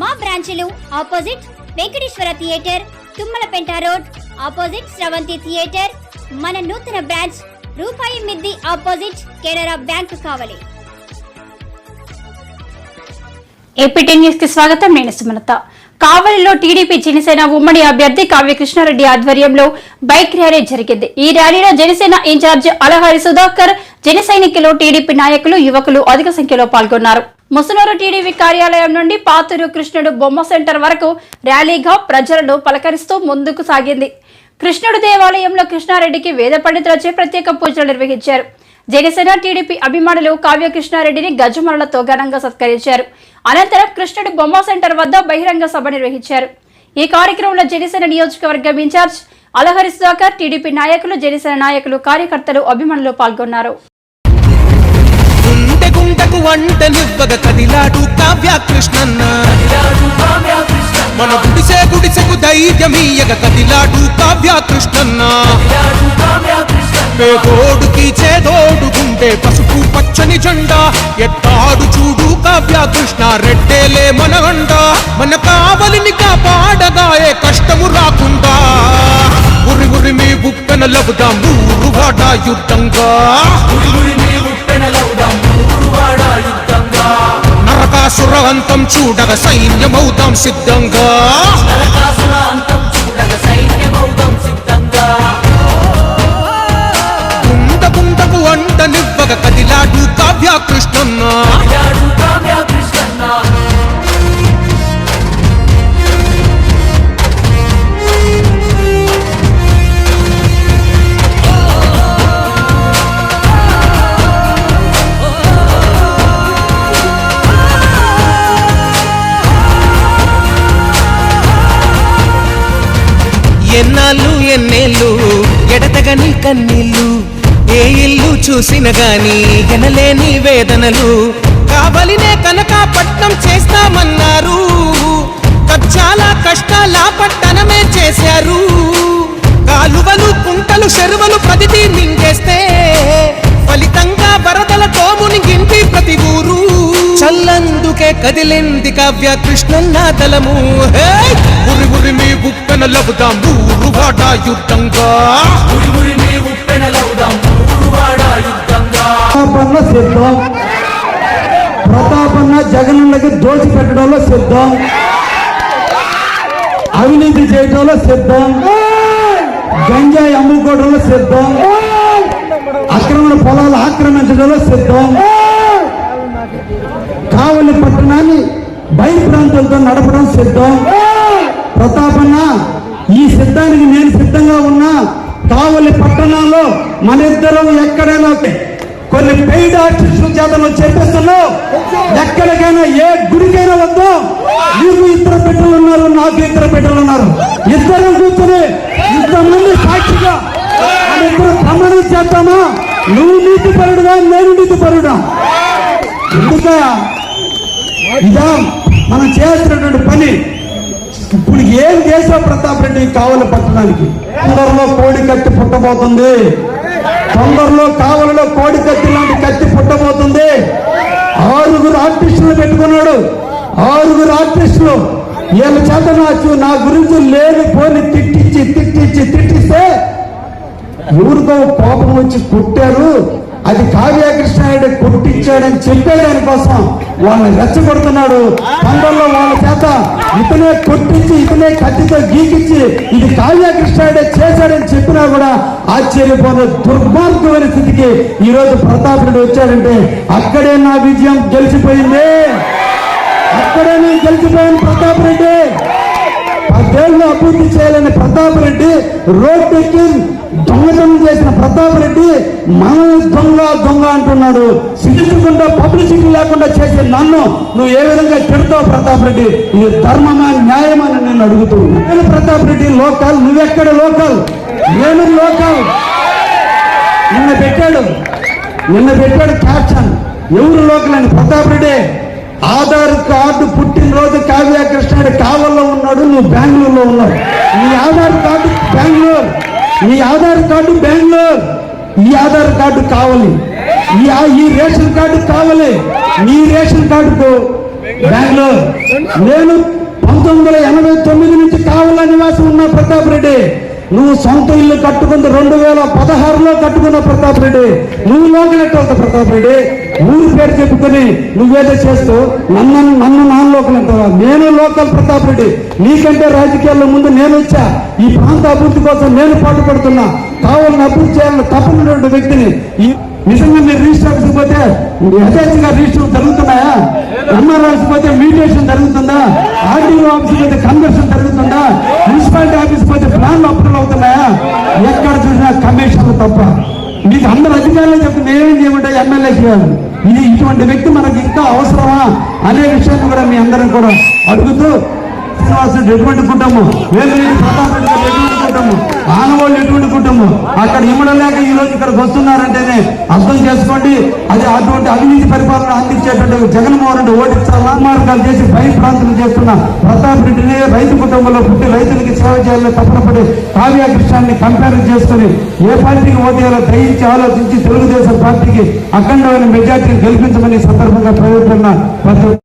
మా బ్రాంచ్లు opposite Venkateswara theatre Tummalapenta road opposite Sravanthi theatre. మన నూతన బ్రాంచ్ రూపాయి మిద్ది opposite Canara bank Kavali. APT న్యూస్కి స్వాగతం. నేను సుమనత కావలిలో టీడీపీ జనసేన ఉమ్మడి అభ్యర్థి కావ్య కృష్ణారెడ్డి ఆధ్వర్యంలో బైక్ ర్యాలీ జరిగింది. ఈ ర్యాలీలో జనసేన ఇన్ఛార్జ్ అలహరి సుధాకర్ జన సైనికులు టీడీపీ నాయకులు యువకులు అధిక సంఖ్యలో పాల్గొన్నారు. ముసనూరు టీడీపీ కార్యాలయం నుండి పాతూరు కృష్ణుడు బొమ్మ సెంటర్ వరకు ర్యాలీగా ప్రజలను పలకరిస్తూ ముందుకు సాగింది. కృష్ణుడు దేవాలయంలో కృష్ణారెడ్డికి వేద పండితులచే ప్రత్యేక పూజలు నిర్వహించారు. జనసేన టీడీపీ అభిమానులు కావ్య కృష్ణారెడ్డిని గజమరలతో ఘనంగా సత్కరించారు. అనంతరం కృష్ణుడు బొమ్మ సెంటర్ వద్ద బహిరంగ సభ నిర్వహించారు. ఈ కార్యక్రమంలో జనసేన నియోజకవర్గం ఇన్ఛార్జ్ అలహరి సుధాకర్ టీడీపీ నాయకులు జనసేన నాయకులు కార్యకర్తలు అభిమానులు పాల్గొన్నారు. గుండె గుండెకు వంటనివ్వగ కదిలాడు కావ్య కృష్ణన్న. మన గుడిసే గుడిసెకు ధైర్యమీయగ కదిలాడు కావ్య కృష్ణన్న. పేదోడుకి చేదోడు గుండె పసుపు పచ్చని జెండా ఎట్టాడు చూడు కావ్య కృష్ణ రెడ్డేలే మన అండ మన కావలిని కాపాడగా ఏ కష్టము రాకుండా. ఉరి ఉరి మీ బుక్కన లబుదాం ఊరు వాడా యుద్ధంగా. అంతం చూడగ సైన్యమవుతాం సిద్ధంగా. గుండ గుండకు వంట కదిలాడు కావ్య కృష్ణన్నా ఎన్నాళ్ళు ఎన్నేళ్ళు ఎడతగని కన్నీళ్ళు ఏ ఇల్లు చూసిన గాని ఎనలేని వేదనలు. కావలినే కనుక పట్నం చేస్తామన్నారు. చాలా కష్టాల పట్టణమే చేశారు. కాలువలు కుంటలు చెరువులు ప్రతిదీ మింగేస్తే కదిలింది కావ్య కృష్ణన్న తలము! ఉరి ఉరి మీ బుక్కన లబుదాం ఊరు వాడ యుద్ధంగా. ప్రతాపన్న సిద్ధం. ప్రతాపన్న జగనన్నకి దోచి పెట్టడంలో సిద్ధం. అవినీతి చేయడంలో సిద్ధం. గంజాయి అమ్ముకోవడంలో సిద్ధం. అక్రమణ పొలాలు ఆక్రమించడంలో సిద్ధం. కావలి పట్టణాన్ని బయట ప్రాంతాలతో నడపడం సిద్ధం. ప్రతాపన్న ఈ సిద్ధానికి నేను సిద్ధంగా ఉన్నా. కావలి పట్టణంలో మన ఇద్దరం ఎక్కడైనా కొన్ని పెయిడ్ ఆర్టిస్టుల చేత నువ్వు చెప్పేస్తున్నావు ఎక్కడికైనా ఏ గుడికైనా వద్దు. నీకు ఇద్దరు బిడ్డలు ఉన్నారు నాకు ఇద్దరు బిడ్డలు ఉన్నారు. ఇద్దరం కూర్చొని ఇంతమంది సాక్షిగా మన ఇద్దరు ప్రమాణం చేద్దామా? నువ్వు నీతి పరుడుగా నేను నీతి పరుడా ఎందుక ఇదా. మనం చేస్తున్నటువంటి పని. ఇప్పుడు ఏం చేసావు ప్రతాప్ రెడ్డి కావలి పట్టడానికి తొందరలో కోడి కత్తి పుట్టబోతుంది. తొందరలో కావలలో కోడి కత్తి లాంటి కత్తి పుట్టబోతుంది. ఆరుగురు ఆర్టిస్టులు పెట్టుకున్నాడు. ఆరుగురు ఆర్టిస్టులు. వీళ్ళ చేత నాకు నా గురించి లేని పోని తిట్టించి తిట్టించి తిట్టిస్తే ఊరితో కోపం వచ్చి కొట్టారు. అది కావ్యకృష్ణ కృష్ణాయుడు కొట్టించాడని చెప్పాడు దానికోసం వాళ్ళని రెచ్చగొడుతున్నాడు. పండల్లో వాళ్ళ చేత ఇతనే కొట్టించి ఇతనే కత్తితో గీకించి ఇది కావ్య కృష్ణాడే చేశాడని చెప్పినా కూడా ఆశ్చర్యపోయిన దుర్మార్గమైన స్థితికి ఈ రోజు వచ్చాడంటే అక్కడే నా విజయం గెలిచిపోయింది. అక్కడే నేను గెలిచిపోయాను ప్రతాప్ రెడ్డి పదేళ్ళు అభివృద్ధి చేయాలని ప్రతాప్ రెడ్డి రోడ్డు ఎక్కి దొంగతనం చేసిన ప్రతాప్ రెడ్డి మనల్ని దొంగ దొంగ అంటున్నాడు. సిగ్గుకుండా పబ్లిసిటీ లేకుండా చేసే నన్ను నువ్వు ఏ విధంగా తిడతావు ప్రతాప్ రెడ్డి? ఇది ధర్మమా న్యాయమా అని నేను అడుగుతూ నేను ప్రతాప్ రెడ్డి లోకల్ నువ్వెక్కడ లోకల్? నేను లోకల్. నిన్న పెట్టాడు. నిన్న పెట్టాడు క్యాప్షన్ ఎవరు లోకల్ అని? ప్రతాప్ రెడ్డి. ఆధార్ కార్డు పుట్టినరోజు కావ్య కృష్ణుడు కావల్లో ఉన్నాడు నువ్వు బెంగళూరులో ఉన్నావు. నీ ఆధార్ కార్డు బెంగళూరు. నీ ఆధార్ కార్డు బెంగళూరు. ఈ ఆధార్ కార్డు కావాలి. ఈ రేషన్ కార్డు కావాలి. నీ రేషన్ కార్డుకు బెంగళూరు. నేను పంతొమ్మిది వందల ఎనభై తొమ్మిది నుంచి కావాల నివాసం ఉన్న ప్రతాప్ రెడ్డి. నువ్వు సొంత ఇల్లు కట్టుకుంది రెండు వేల పదహారులో కట్టుకున్న ప్రతాప్ రెడ్డి. నువ్వు లోకలెట్ ప్రతాప్ రెడ్డి. ఊరి పేరు చెప్పుకొని నువ్వేదో చేస్తూ నన్ను నన్ను నాన్న లోకల్ అంటావా? నేను లోకల్ ప్రతాప్ రెడ్డి. నీకంటే రాజకీయాల్లో ముందు నేను వచ్చా. ఈ ప్రాంత అభివృద్ధి కోసం నేను పాటుపడుతున్నా కావాలని అభివృద్ధి చేయాలని తప్పనటువంటి వ్యక్తిని ఈ నిజంగా మీరు రిజిస్టర్ ఆఫీస్కి పోతే యథేచ్ఛగా రిజిస్టర్ జరుగుతున్నాయా? ఎంఆర్ ఆఫీస్కి పోతే మీడియేషన్ జరుగుతుందా? ఆర్డీఓ ఆఫీస్కి పోతే కన్వర్షన్ జరుగుతుందా మున్సిపాలిటీ ఆఫీస్కి పోతే ప్లాన్లు అప్రూవల్ అవుతున్నాయా ఎక్కడ చూసినా కమిషన్లు తప్ప. మీకు అందరు అధికారులు చెప్తుంది మేమేం చేయమంటే ఎమ్మెల్యే చేయాలి. ఇది ఇటువంటి వ్యక్తి మనకి ఇంకా అవసరమా అనే విషయాన్ని కూడా మీ అందరం కూడా అడుగుతూ శ్రీనివాసుడు ఎటువంటి కుటుంబం? వేలురెడ్డి ప్రతాప్ కుటుంబం ఆనవాళ్ళు ఎటువంటి కుటుంబం? అక్కడ ఇవ్వడం లేక ఈ రోజు ఇక్కడికి వస్తున్నారంటేనే అర్థం చేసుకోండి. అది అటువంటి అవినీతి పరిపాలన అందించేటువంటి జగన్మోహన్ రెడ్డి ఓడించాలా మార్గాలు చేసి పై ప్రాంతం చేస్తున్న ప్రతాప్ రెడ్డిని రైతు కుటుంబంలో పుట్టి రైతులకి సేవ చేయాలని తప్పనపడి పడి కావ్య కృష్ణాన్ని కంపేర్ చేసుకుని ఏ పార్టీకి ఓటేయాలో దయించి ఆలోచించి తెలుగుదేశం పార్టీకి అఖండమైన మెజార్టీని గెలిపించమని సందర్భంగా ప్రయోజన ప్రతి